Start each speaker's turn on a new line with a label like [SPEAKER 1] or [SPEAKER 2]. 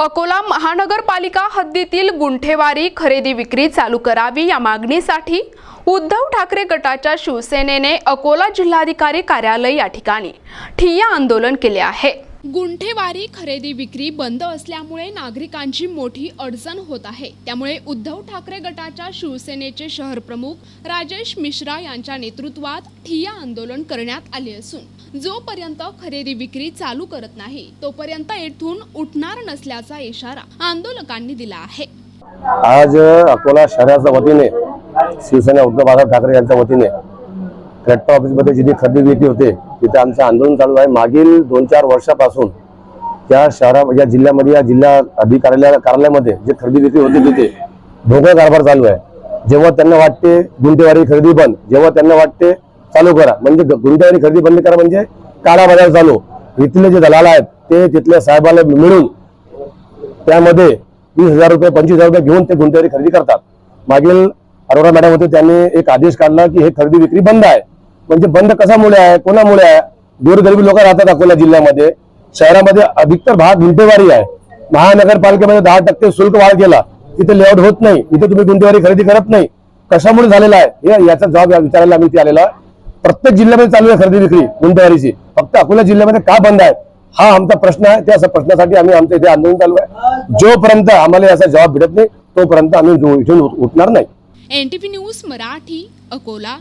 [SPEAKER 1] अकोला महानगरपालिका हद्दीतील गुंठेवारी खरेदी विक्री चालू करावी या मागणीसाठी उद्धव ठाकरे गटाच्या शिवसेनेने अकोला जिल्हाधिकारी कार्यालय या ठिकाणी ठिय्या आंदोलन केले आहे. गुंठेवारी खरेदी विक्री बंद असल्यामुळे नागरिकांची मोठी अडचण होत आहे. त्यामुळे उद्धव ठाकरे गटाच्या शिवसेनेचे शहर प्रमुख राजेश मिश्रा यांच्या नेतृत्वात ठिय्या आंदोलन करण्यात आले असून जोपर्यंत खरेदी विक्री चालू करत नाही तोपर्यंत येथून उठणार नसल्याचा इशारा आंदोलकांनी दिला आहे.
[SPEAKER 2] आज अकोला शहराच्या वतीने शिवसेना उद्धव बाळासाहेब ठाकरे यांच्या वतीने रेट्टा ऑफिसमध्ये जिथे खरेदी विक्री होते तिथे आमचं आंदोलन चालू आहे. मागील दोन चार वर्षापासून त्या शहरा या जिल्ह्यामध्ये या जिल्हा अधिकाऱ्याला कार्यालयामध्ये जे खरेदी विक्री होते तिथे ढोंगर कारभार चालू आहे. जेव्हा त्यांना वाटते गुंठेवारी खरेदी बंद जेव्हा त्यांना वाटते चालू करा म्हणजे ग- खरेदी बंद करा म्हणजे काळा बाजार चालू. इथले जे दलाल आहेत ते तिथल्या साहेबाला मिळून त्यामध्ये वीस हजार रुपये पंचवीस हजार रुपये घेऊन ते गुंठेवारी खरेदी करतात. मागील अरोरा मॅडम होते त्यांनी एक आदेश काढला की हे खरेदी विक्री बंद आहे. म्हणजे बंद कशामुळे आहे कोणामुळे आहे? दूरगरीबी लोक राहतात अकोला जिल्ह्यामध्ये. शहरामध्ये अधिकतर भाग गुंतेवारी आहे. महानगरपालिकेमध्ये दहा टक्के शुल्क वाढ केला. इथे लेआउट होत नाही. इथे तुम्ही गुंठेवारी खरेदी करत नाही. कशामुळे झालेला आहे? हे याचा जबाब विचारायला आम्ही इथे आलेला प्रत्येक जिल्ह्यामध्ये चालू आहे खरेदी विक्री गुंठेवारीची फक्त अकोला जिल्ह्यामध्ये का बंद आहे? हा आमचा प्रश्न आहे. त्या प्रश्नासाठी आम्ही आमचं इथे आंदोलन चालू आहे. जोपर्यंत आम्हाला याचा जबाब भेटत नाही तोपर्यंत आम्ही इथून उठणार नाही.
[SPEAKER 1] NTP news Marathi Akola.